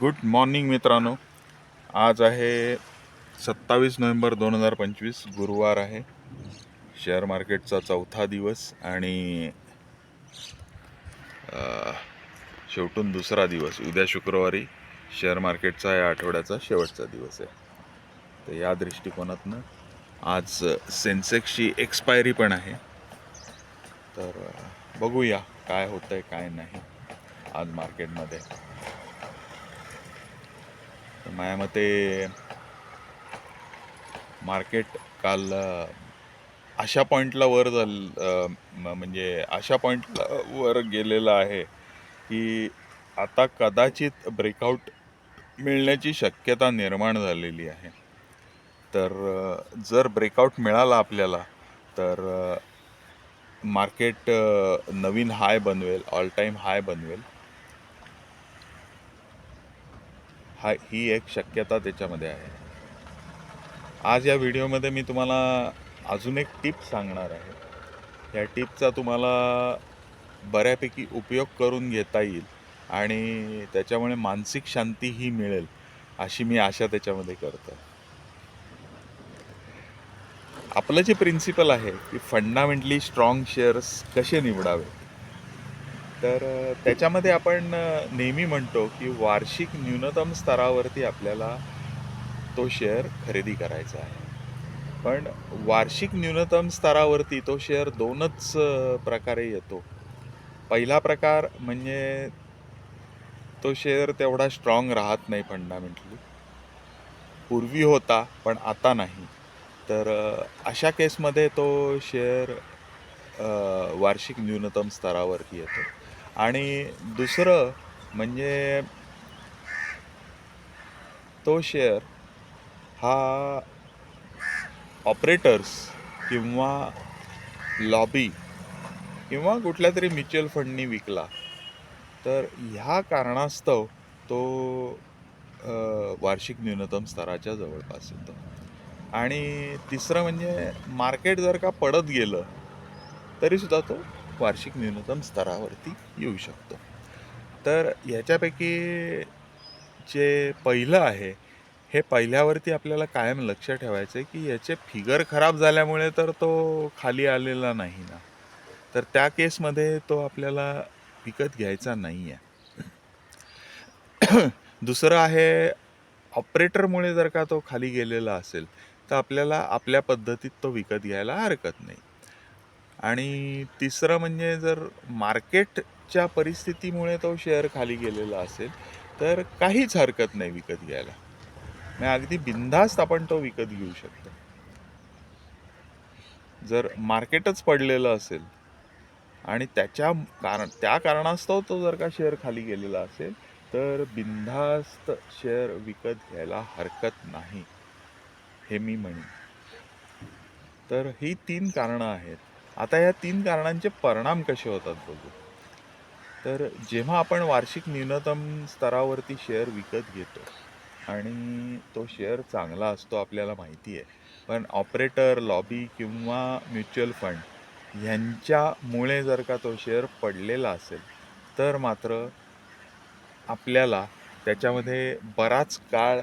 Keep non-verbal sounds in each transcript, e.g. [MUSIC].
Good morning मित्रांनो. आज आहे सत्तावीस नोव्हेंबर दोन हजार पंचवीस गुरुवार आहे. शेअर मार्केटचा चौथा दिवस आणि शेवटून दुसरा दिवस. उद्या शुक्रवारी शेअर मार्केटचा या आठवड्याचा शेवटचा दिवस आहे. तर या दृष्टिकोनातनं आज सेन्सेक्सची एक्सपायरी पण आहे. तर बघूया काय होतं आहे काय नाही आज मार्केटमध्ये. माझ्या मते मार्केट काल अशा पॉईंटला वर झाल म्हणजे अशा पॉईंटला वर गेलेलं आहे की आता कदाचित ब्रेकआउट मिळण्याची शक्यता निर्माण झालेली आहे. तर जर ब्रेकआउट मिळाला आपल्याला तर मार्केट नवीन हाय बनवेल ऑल टाईम हाय बनवेल. हा ही एक शक्यता त्याच्यामध्ये आहे. आज या व्हिडिओमध्ये मी तुम्हाला अजून एक टिप सांगणार आहे. या टिपचा तुम्हाला बऱ्यापैकी उपयोग करून घेता येईल आणि त्याच्यामुळे मानसिक शांतीही मिळेल अशी मी आशा त्याच्यामध्ये करतो आपलं जे प्रिन्सिपल आहे की फंडामेंटली स्ट्रॉंग शेअर्स कसे निवडावे? तर त्याच्यामध्ये आपण नेहमी म्हणतो की वार्षिक न्यूनतम स्तरावरती आपल्याला तो शेअर खरेदी करायचा आहे. पण वार्षिक न्यूनतम स्तरावरती तो शेअर दोनच प्रकारे येतो. पहिला प्रकार म्हणजे तो शेअर तेवढा स्ट्रॉंग राहत नाही फंडामेंटली. पूर्वी होता पण आता नाही. तर अशा केसमध्ये तो शेअर वार्षिक न्यूनतम स्तरावरती येतो. आणि दुसरं म्हणजे तो शेअर हा ऑपरेटर्स किंवा लॉबी किंवा कुठल्या तरी म्युच्युअल फंडनी विकला. तर ह्या कारणास्तव तो वार्षिक न्यूनतम स्तराच्या जवळपास येतो आणि तिसरं म्हणजे मार्केट जर का पडत गेलं तरीसुद्धा तो वार्षिक न्यूनतम स्तरावरती येऊ शकतो. तर ह्याच्यापैकी जे पहिलं आहे हे पहिल्यावरती आपल्याला कायम लक्ष ठेवायचं आहे की याचे फिगर खराब झाल्यामुळे तर तो खाली आलेला नाही ना. तर त्या केसमध्ये तो आपल्याला विकत घ्यायचा नाही आहे दुसरं आहे ऑपरेटरमुळे जर का तो खाली गेलेला असेल तर आपल्याला आपल्या पद्धतीत तो विकत घ्यायला हरकत नाही. आणि तिसरं म्हणजे जर मार्केटच्या परिस्थितीमुळे तो शेअर खाली गेलेला असेल तर काहीच हरकत नाही विकत घ्यायला. म्हणजे अगदी बिनधास्त आपण तो विकत घेऊ शकतो. जर मार्केटच पडलेलं असेल आणि त्याच्या कारण त्या कारणास्तव तो जर का शेअर खाली गेलेला असेल तर बिनधास्त शेअर विकत घ्यायला हरकत नाही हे मी म्हणेन. तर ही तीन कारणं आहेत. आता या तीन कारणांचे परिणाम कसे होतात बघू. तर जेव्हा आपण वार्षिक न्यूनतम स्तरावरती शेअर विकत घेतो आणि तो शेअर चांगला असतो आपल्याला माहिती आहे पण ऑपरेटर लॉबी किंवा म्युच्युअल फंड ह्यांच्यामुळे जर का तो शेअर पडलेला असेल तर मात्र आपल्याला त्याच्यामध्ये बराच काळ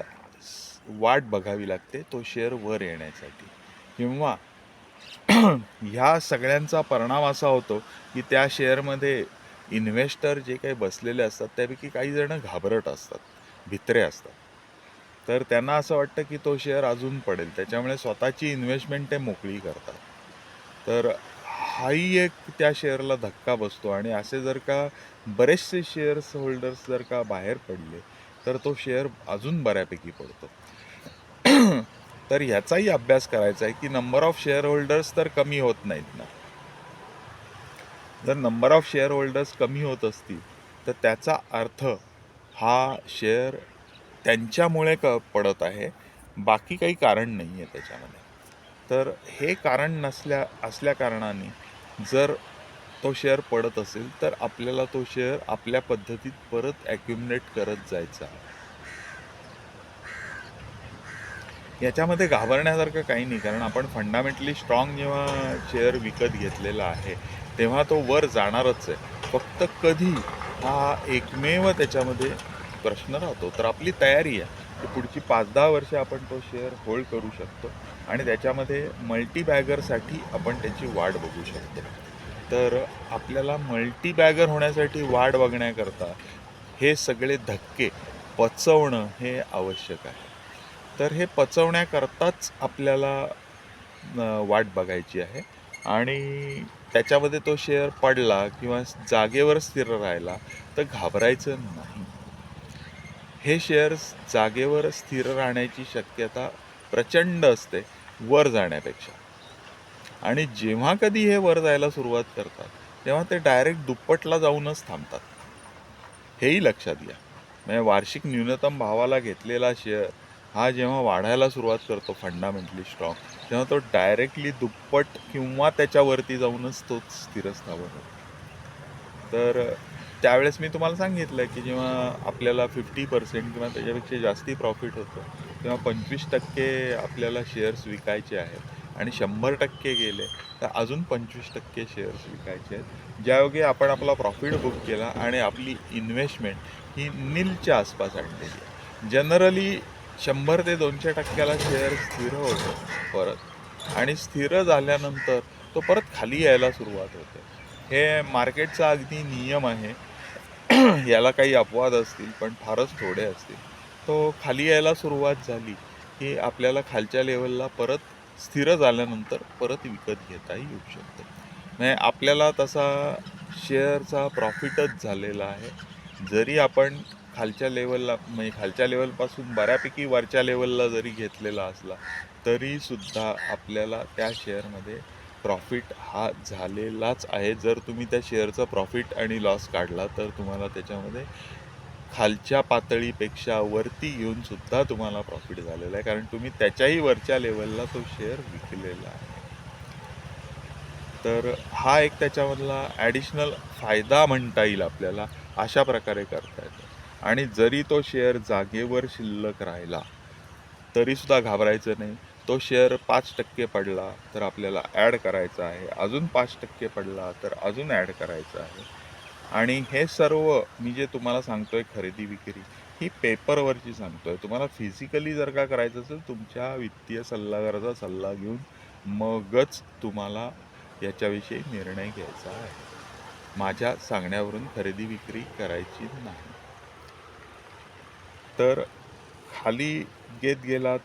वाट बघावी लागते तो शेअर वर येण्यासाठी किंवा [CLEARS THROAT] ह्या सगळ्यांचा परिणाम असा होतो की त्या शेअरमध्ये इन्व्हेस्टर जे काही बसलेले असतात त्यापैकी काही जणं घाबरट असतात भित्रे असतात. तर त्यांना असं वाटतं की तो शेअर अजून पडेल. त्याच्यामुळे स्वतःची इन्व्हेस्टमेंट ते मोकळी करतात. तर हाही एक त्या शेअरला धक्का बसतो आणि असे जर का बरेचसे शेअर्स होल्डर्स जर का बाहेर पडले तर तो शेअर अजून बऱ्यापैकी पडतो. तर ह्याचाही अभ्यास करायचा आहे की नंबर ऑफ शेअर होल्डर्स तर कमी होत नाहीत ना. जर नंबर ऑफ शेअर होल्डर्स कमी होत असतील तर त्याचा अर्थ हा शेअर त्यांच्यामुळे क पडत आहे. बाकी काही कारण नाही आहे त्याच्यामध्ये. तर हे कारण नसल्या असल्या कारणाने जर तो शेअर पडत असेल तर आपल्याला तो शेअर आपल्या पद्धतीत परत ॲक्युमुलेट करत जायचा आहे याच्यामध्ये घाबरण्यासारखं काही नाही. कारण आपण फंडामेंटली स्ट्रॉंग जेव्हा शेअर विकत घेतलेला आहे तेव्हा तो वर जाणारच आहे. फक्त कधी हा एकमेव त्याच्यामध्ये प्रश्न राहतो. तर आपली तयारी आहे की पुढची पाच दहा वर्षे आपण तो शेअर होल्ड करू शकतो आणि त्याच्यामध्ये मल्टीबॅगरसाठी आपण त्याची वाट बघू शकतो. तर आपल्याला मल्टीबॅगर होण्यासाठी वाट बघण्याकरता हे सगळे धक्के पचवणं हे आवश्यक आहे. तर हे पचवण्याकरताच आपल्याला वाट बघायची आहे. आणि त्याच्यामध्ये तो शेअर पडला किंवा जागेवर स्थिर राहिला तर घाबरायचं नाही. हे शेअर्स जागेवर स्थिर राहण्याची शक्यता प्रचंड असते वर जाण्यापेक्षा. आणि जेव्हा कधी हे वर जायला सुरुवात करतात तेव्हा ते डायरेक्ट दुप्पटला जाऊनच थांबतात. हेही लक्षात घ्या. म्हणजे वार्षिक न्यूनतम भावाला घेतलेला शेअर हा जेव्हा वाढायला सुरुवात करतो फंडामेंटली स्टॉक तेव्हा तो डायरेक्टली दुप्पट किंवा त्याच्यावरती जाऊनच तो स्थिरस्थावर होतो तर त्यावेळेस मी तुम्हाला सांगितलं की जेव्हा आपल्याला फिफ्टी पर्सेंट किंवा त्याच्यापेक्षा जास्ती प्रॉफिट होतं तेव्हा पंचवीस टक्के आपल्याला शेअर्स विकायचे आहेत आणि शंभर टक्के गेले तर अजून पंचवीस टक्के शेअर्स विकायचे आहेत. ज्यायोगे आपण आपला प्रॉफिट बुक केला आणि आपली इन्व्हेस्टमेंट ही नीलच्या आसपास आणलेली आहे. जनरली शंभर ते दोनशे टक्क्याला शेअर स्थिर होतो परत. आणि स्थिर झाल्यानंतर तो परत खाली यायला सुरुवात होते. हे मार्केटचा अगदी नियम आहे. [CLEARS THROAT] याला काही अपवाद असतील पण फारच थोडे असतील. तो खाली यायला सुरुवात झाली की आपल्याला खालच्या लेवलला परत स्थिर झाल्यानंतर परत विकत घेता येऊ शकतं. म्हणजे आपल्याला तसा शेअरचा प्रॉफिटच झालेला आहे. जरी आपण खालच्या लेवलला म्हणजे खालच्या लेवलपासून बऱ्यापैकी वरच्या लेवलला जरी घेतलेला असला तरीसुद्धा आपल्याला त्या शेअरमध्ये प्रॉफिट हा झालेलाच आहे. जर तुम्ही त्या शेअरचा प्रॉफिट आणि लॉस काढला तर तुम्हाला त्याच्यामध्ये खालच्या पातळीपेक्षा वरती येऊन सुद्धा तुम्हाला प्रॉफिट झालेला आहे. कारण तुम्ही त्याच्याही वरच्या लेवलला तो शेअर विकलेला आहे. तर हा एक त्याच्यामधला ॲडिशनल फायदा म्हणता येईल आपल्याला अशा प्रकारे करता येतो. आणि जरी तो शेअर जागेवर शिल्लक राहिला तरीसुद्धा घाबरायचं नाही. तो शेअर पाच टक्के पडला तर आपल्याला ॲड करायचा आहे. अजून पाच टक्के पडला तर अजून ॲड करायचं आहे. आणि हे सर्व मी जे तुम्हाला सांगतो आहे खरेदी विक्री ही पेपरवरची सांगतो आहे तुम्हाला फिजिकली जर का करायचं असेल तुमच्या वित्तीय सल्लागाराचा सल्ला घेऊन मगच तुम्हाला याच्याविषयी निर्णय घ्यायचा आहे. माझ्या सांगण्यावरून खरेदी विक्री करायची नाही. तर खाली घेत गेला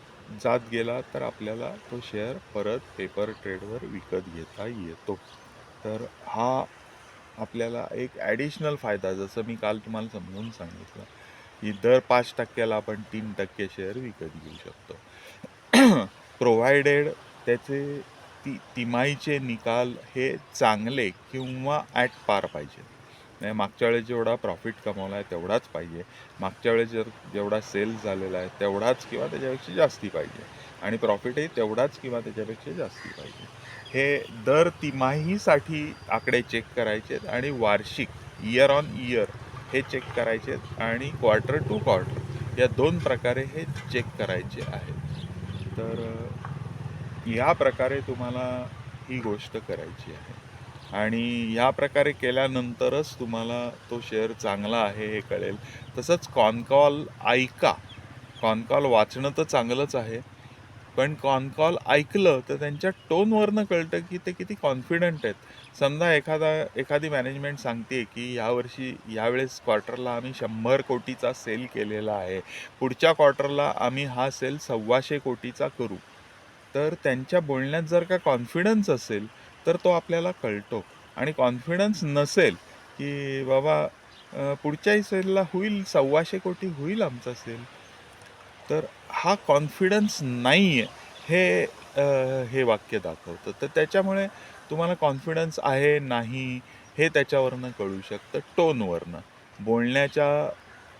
जात गेला तर आपल्याला तो शेअर परत पेपर ट्रेडवर विकत घेता येतो. तर हा आपल्याला एक ॲडिशनल फायदा जसं मी काल तुम्हाला समजून सांगितलं की दर पाच टक्क्याला आपण तीन टक्के शेअर विकत घेऊ शकतो. [CLEARS THROAT] प्रोव्हायडेड त्याचे ती तिमाहीचे निकाल हे चांगले किंवा ॲट पार पाहिजे. नाही मागच्या वेळेस जेवढा प्रॉफिट कमावला आहे तेवढाच पाहिजे. मागच्या वेळेस जर जेवढा सेल झालेला आहे तेवढाच किंवा त्याच्यापेक्षा जास्ती पाहिजे. आणि प्रॉफिटही तेवढाच किंवा त्याच्यापेक्षा जास्ती पाहिजे. हे दर तिमाहीसाठी आकडे चेक करायचे आहेत आणि वार्षिक इयर ऑन इयर हे चेक करायचे आहेत आणि क्वार्टर टू क्वार्टर या दोन प्रकारे हे चेक करायचे आहे तर या प्रकारे तुम्हाला ही गोष्ट करायची आहे. आणि ह्या प्रकारे केल्यानंतरच तुम्हाला तो शेअर चांगला आहे हे कळेल. तसंच कॉनकॉल ऐका. कॉनकॉल वाचणं तर चांगलंच आहे. पण कॉनकॉल ऐकलं तर त्यांच्या टोनवरनं कळतं की ते किती कॉन्फिडंट आहेत. समजा एखादा एखादी मॅनेजमेंट सांगते की यावर्षी यावेळेस क्वार्टरला आम्ही शंभर कोटीचा सेल केलेला आहे. पुढच्या क्वार्टरला आम्ही हा सेल सव्वाशे कोटीचा करू. तर त्यांच्या बोलण्यात जर का कॉन्फिडन्स असेल तर तो आपल्याला कळतो. आणि कॉन्फिडन्स नसेल की बाबा पुढच्याही सेलला होईल सव्वाशे कोटी होईल आमचा सेल तर हा कॉन्फिडन्स नाही आहे हे हे वाक्य दाखवतं. तर त्याच्यामुळे तुम्हाला कॉन्फिडन्स आहे नाही हे त्याच्यावरनं कळू शकतं टोनवरनं. बोलण्याच्या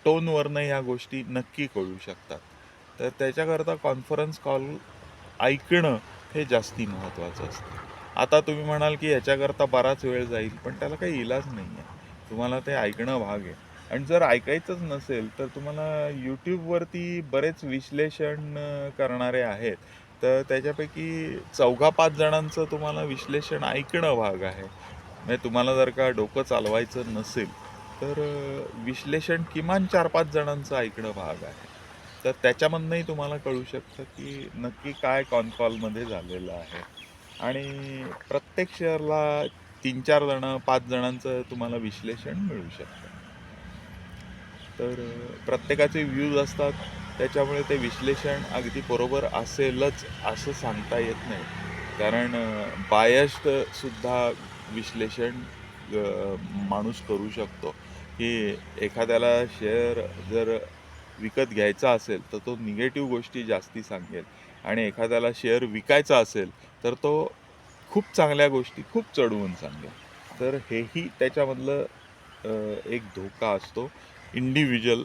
टोनवरनं ह्या गोष्टी नक्की कळू शकतात. तर त्याच्याकरता कॉन्फरन्स कॉल ऐकणं हे जास्ती महत्त्वाचं असतं. आता तुम्ही म्हणाल की याच्याकरता बराच वेळ जाईल पण त्याला काही इलाज नाही आहे तुम्हाला ते ऐकणं भाग आहे. आणि जर ऐकायचंच नसेल तर तुम्हाला यूट्यूबवरती बरेच विश्लेषण करणारे आहेत. तर त्याच्यापैकी चौघा पाच जणांचं तुम्हाला विश्लेषण ऐकणं भाग आहे. म्हणजे तुम्हाला जर का डोकं चालवायचं नसेल तर विश्लेषण किमान चार पाच जणांचं ऐकणं भाग आहे. तर त्याच्यामधनंही तुम्हाला कळू शकतं की नक्की काय कॉनकॉलमध्ये झालेलं आहे. आणि प्रत्येक शेअरला तीन चार जणं पाच जणांचं तुम्हाला विश्लेषण मिळू शकतं. तर प्रत्येकाचे व्ह्यूज असतात. त्याच्यामुळे ते विश्लेषण अगदी बरोबर असेलच असं सांगता येत नाही. कारण बायस्ट सुद्धा विश्लेषण माणूस करू शकतो. की एखाद्याला शेअर जर विकत घ्यायचा असेल तर तो निगेटिव्ह गोष्टी जास्ती सांगेल. आणि एखाद्याला शेअर विकायचा असेल तर तो खूप चांगल्या गोष्टी खूप चढवून सांगेल. तर हेही त्याच्यामधलं एक धोका असतो इंडिव्हिज्युअल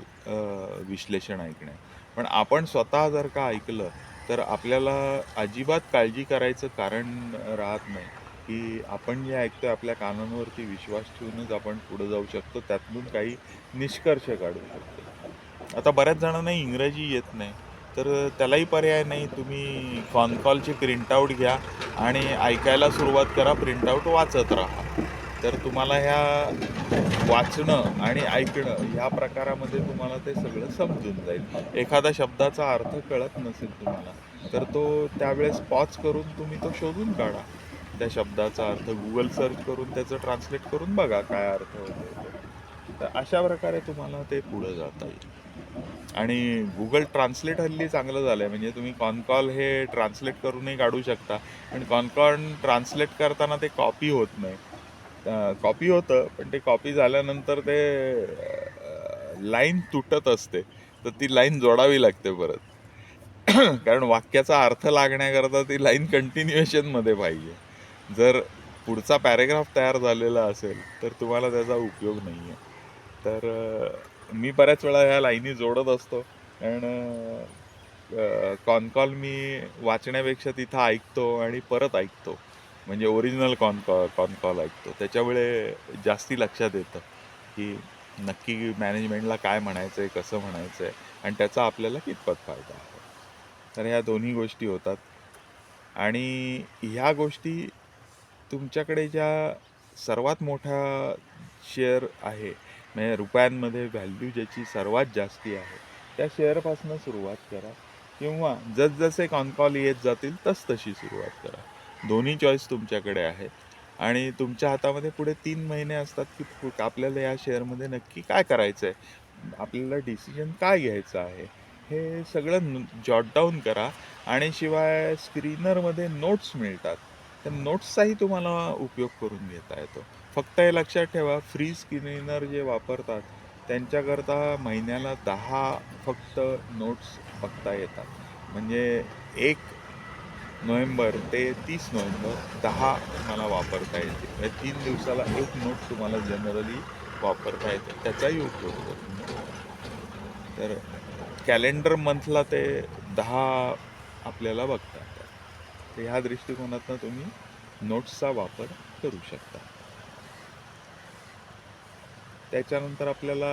विश्लेषण ऐकणे पण आपण स्वतः जर का ऐकलं तर आपल्याला अजिबात काळजी करायचं कारण राहत नाही की आपण जे ऐकतो आपल्या कानांवरती विश्वास ठेवूनच आपण पुढे जाऊ शकतो त्यातून काही निष्कर्ष काढू शकतो. आता बऱ्याच जणांना इंग्रजी येत नाही. तर त्यालाही पर्याय नाही. तुम्ही कॉनकॉलची प्रिंटआउट घ्या आणि ऐकायला सुरुवात करा प्रिंटआउट वाचत राहा. तर तुम्हाला ह्या वाचणं आणि ऐकणं ह्या प्रकारामध्ये तुम्हाला ते सगळं समजून जाईल. एखादा शब्दाचा अर्थ कळत नसेल तुम्हाला तर तो त्यावेळेस पॉज करून तुम्ही तो शोधून काढा. त्या शब्दाचा अर्थ गुगल सर्च करून त्याचं ट्रान्सलेट करून बघा काय अर्थ होतो तर अशा प्रकारे तुम्हाला ते पुढं जाता येईल. आणि गुगल ट्रान्सलेट हल्ली चांगलं झालं आहे म्हणजे तुम्ही कॉनकॉल हे ट्रान्सलेट करूनही काढू शकता. पण कॉनकॉन ट्रान्सलेट करताना ते कॉपी होत नाही. कॉपी होतं पण ते कॉपी झाल्यानंतर ते लाईन तुटत असते. तर ती लाईन जोडावी लागते परत. [CLEARS THROAT] कारण वाक्याचा अर्थ लागण्याकरता ती लाईन कंटिन्युएशनमध्ये पाहिजे. जर पुढचा पॅरेग्राफ तयार झालेला असेल तर तुम्हाला त्याचा उपयोग नाही आहे तर मी बऱ्याच वेळा ह्या लाईनी जोडत असतो. कारण कॉनकॉल मी वाचण्यापेक्षा तिथं ऐकतो आणि परत ऐकतो. म्हणजे ओरिजिनल कॉनकॉल कॉनकॉल ऐकतो. त्याच्यामुळे जास्ती लक्षात येतं की नक्की मॅनेजमेंटला काय म्हणायचं आहे कसं म्हणायचं आहे आणि त्याचा आपल्याला कितपत फायदा आहे. तर ह्या दोन्ही गोष्टी होतात. आणि ह्या गोष्टी तुमच्याकडे ज्या सर्वात मोठा शेअर आहे म्हणजे रुपयांमध्ये व्हॅल्यू ज्याची सर्वात जास्ती आहे त्या शेअरपासून सुरुवात करा. किंवा जसजसे कॉनकॉल येत जातील तसतशी सुरुवात करा. दोन्ही चॉईस तुमच्याकडे आहे आणि तुमच्या हातामध्ये पुढे तीन महिने असतात की आपल्याला या शेअरमध्ये नक्की काय करायचं आहे आपल्याला डिसिजन काय घ्यायचं आहे हे सगळं जॉट डाऊन करा. आणि शिवाय स्क्रीनरमध्ये नोट्स मिळतात. त्या नोट्सचाही तुम्हाला उपयोग करून घेता येतो. फक्त हे लक्षात ठेवा फ्री स्क्रीनर जे वापरतात त्यांच्याकरता महिन्याला दहा फक्त नोट्स बघता येतात. म्हणजे एक नोव्हेंबर ते तीस नोव्हेंबर दहा तुम्हाला वापरता येते म्हणजे तीन दिवसाला एक नोट तुम्हाला जनरली वापरता येते. त्याचाही उपयोग होतो. तर कॅलेंडर मंथला ते दहा आपल्याला बघता येतात. तर ह्या दृष्टिकोनातनं तुम्ही नोट्सचा वापर करू शकता. त्याच्यानंतर आपल्याला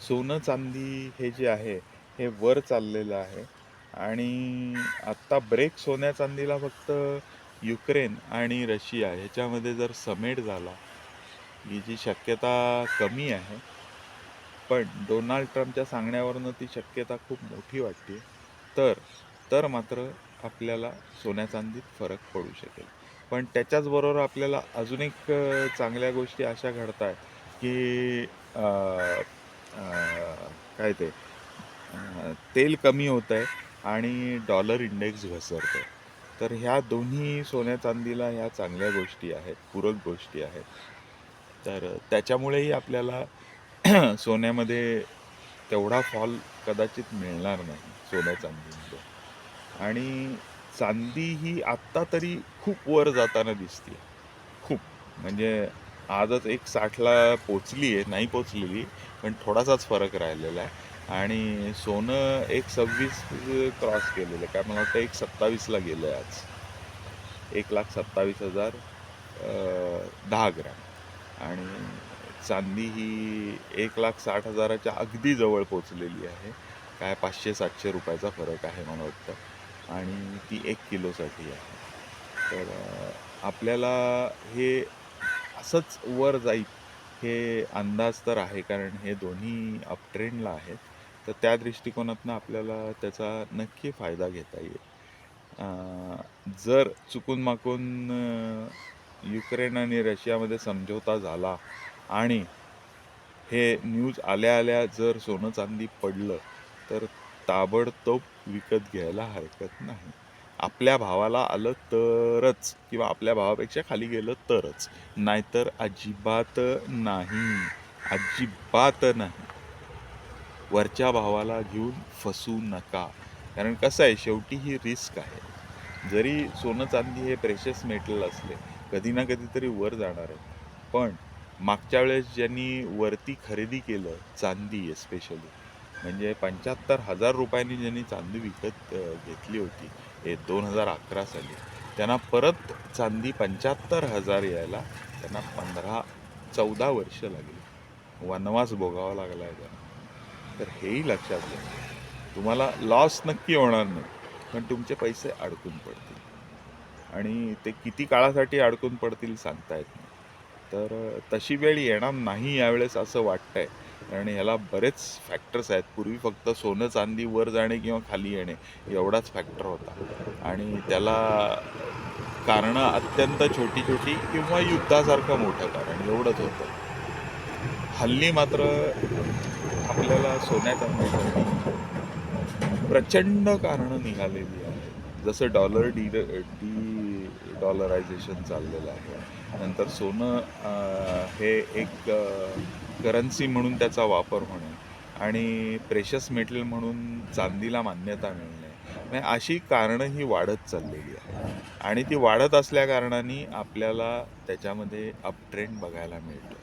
सोनं चांदी हे जे आहे हे वर चाललेलं आहे. आणि आत्ता ब्रेक सोन्या चांदीला फक्त युक्रेन आणि रशिया ह्याच्यामध्ये जर समेट झाला ही जी शक्यता कमी आहे. पण डोनाल्ड ट्रम्पच्या सांगण्यावरनं ती शक्यता खूप मोठी वाटते. तर तर मात्र आपल्याला सोन्या चांदीत फरक पडू शकेल. पण त्याच्याचबरोबर आपल्याला अजून एक चांगल्या गोष्टी अशा घडत आहेत की काय ते तेल कमी होत आहे आणि डॉलर इंडेक्स घसरतं आहे तर ह्या दोन्ही सोन्या चांदीला ह्या चांगल्या गोष्टी आहेत पूरक गोष्टी आहेत. तर त्याच्यामुळेही आपल्याला [CLEARS THROAT] सोन्यामध्ये तेवढा फॉल कदाचित मिळणार नाही सोन्या चांदीमध्ये. आणि चांदी ही आत्ता तरी खूप वर जाताना दिसते खूप. म्हणजे आजच एक साठला पोचली आहे नाही पोचलेली पण थोडासाच फरक राहिलेला आहे. आणि सोनं एक सव्वीस क्रॉस केलेलं आहे. काय मला वाटतं एक सत्तावीसला गेलं आहे आज. एक लाख सत्तावीस हजार दहा ग्रॅम. आणि चांदी ही एक लाख साठ हजाराच्या अगदी जवळ पोचलेली आहे. काय पाचशे सातशे रुपयाचा फरक आहे मला वाटतं. आणि ती एक किलोसाठी आहे. तर आपल्याला हे असंच वर जाईल हे अंदाज तर आहे कारण हे दोन्ही अपट्रेंडला आहेत. तर त्या दृष्टिकोनातनं आपल्याला त्याचा नक्की फायदा घेता येईल. जर चुकून माकून युक्रेन आणि रशियामध्ये समझोता झाला आणि हे न्यूज आल्या आल्या जर सोनं चांदी पडलं तर ताबडतोब विकत घ्यायला हरकत नाही. आपल्या भावाला आलं तरच किंवा आपल्या भावापेक्षा खाली गेलं तरच. नाहीतर अजिबात नाही. अजिबात नाही. वरच्या भावाला घेऊन फसू नका. कारण कसं आहे शेवटी ही रिस्क आहे. जरी सोनं चांदी हे प्रेशस मेटल असले कधी ना कधीतरी वर जाणार आहे. पण मागच्या वेळेस ज्यांनी वरती खरेदी केलं चांदी एस्पेशली म्हणजे पंच्याहत्तर हजार रुपयांनी ज्यांनी चांदी विकत घेतली होती हे दोन हजार अकरा साली त्यांना परत चांदी पंच्याहत्तर हजार यायला त्यांना पंधरा चौदा वर्ष लागली. वनवास भोगावा लागला आहे त्यांना. तर हेही लक्षात घ्या. तुम्हाला लॉस नक्की होणार नाही पण तुमचे पैसे अडकून पडतील. आणि ते किती काळासाठी अडकून पडतील सांगता येत नाही. तर तशी वेळ येणार नाही यावेळेस असं वाटतंय. कारण ह्याला बरेच फॅक्टर्स आहेत. पूर्वी फक्त सोनं चांदी वर जाणे किंवा खाली येणे एवढाच फॅक्टर होता. आणि त्याला कारणं अत्यंत छोटी छोटी किंवा युद्धासारखं मोठं कारण एवढंच होतं. हल्ली मात्र आपल्याला सोन्या प्रचंड कारणं निघालेली आहेत. जसं डॉलर डी डी डॉलरायझेशन चाललेलं आहे. नंतर सोनं हे एक करन्सी म्हणून त्याचा वापर होणे आणि प्रेशस मेटल म्हणून चांदीला मान्यता मिळणे. म्हणजे अशी कारणं ही वाढत चाललेली आहे आणि ती वाढत असल्या कारणाने आपल्याला त्याच्यामध्ये अपट्रेंड बघायला मिळतो.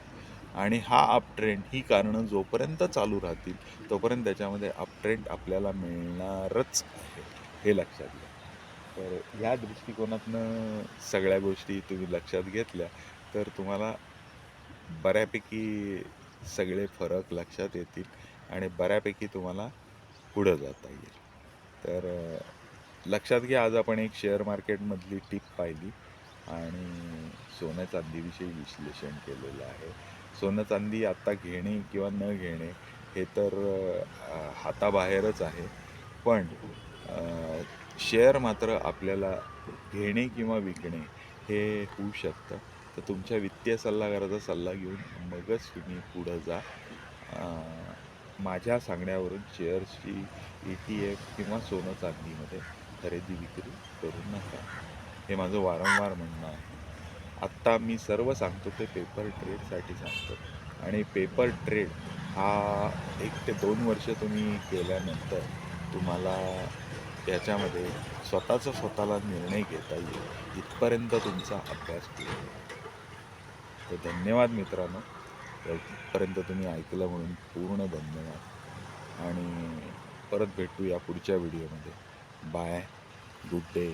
आणि हा अपट्रेंड ही कारणं जोपर्यंत चालू राहतील तोपर्यंत त्याच्यामध्ये अपट्रेंड आपल्याला मिळणारच आहे हे लक्षात घ्या. तर ह्या दृष्टिकोनातनं सगळ्या गोष्टी तुम्ही लक्षात घेतल्या तर तुम्हाला बऱ्यापैकी सगळे फरक लक्षात येतील आणि बऱ्यापैकी तुम्हाला पुढं जाता येईल. तर लक्षात घ्या आज आपण एक शेअर मार्केटमधली टीप पाहिली आणि सोनं चांदीविषयी विश्लेषण केलेलं आहे. सोनं चांदी आत्ता घेणे किंवा न घेणे हे तर हाताबाहेरच आहे. पण शेअर मात्र आपल्याला घेणे किंवा विकणे हे होऊ शकतं. तर तुमच्या वित्तीय सल्लागाराचा सल्ला घेऊन मगच तुम्ही पुढं जा. माझ्या सांगण्यावरून शेअर्सची ई टी एफ किंवा सोनं चांदीमध्ये खरेदी विक्री करू नका. हे माझं वारंवार म्हणणं आहे. आत्ता मी सर्व सांगतो ते पेपर ट्रेडसाठी सांगतो. आणि पेपर ट्रेड हा एक ते दोन वर्ष तुम्ही केल्यानंतर तुम्हाला याच्यामध्ये स्वतःचा स्वतःला निर्णय घेता येईल. इथपर्यंत तुमचा अभ्यास केला तर धन्यवाद मित्रांनो. इथपर्यंत तुम्ही ऐकलं म्हणून पूर्ण धन्यवाद. आणि परत भेटू या पुढच्या व्हिडिओमध्ये. Bye good day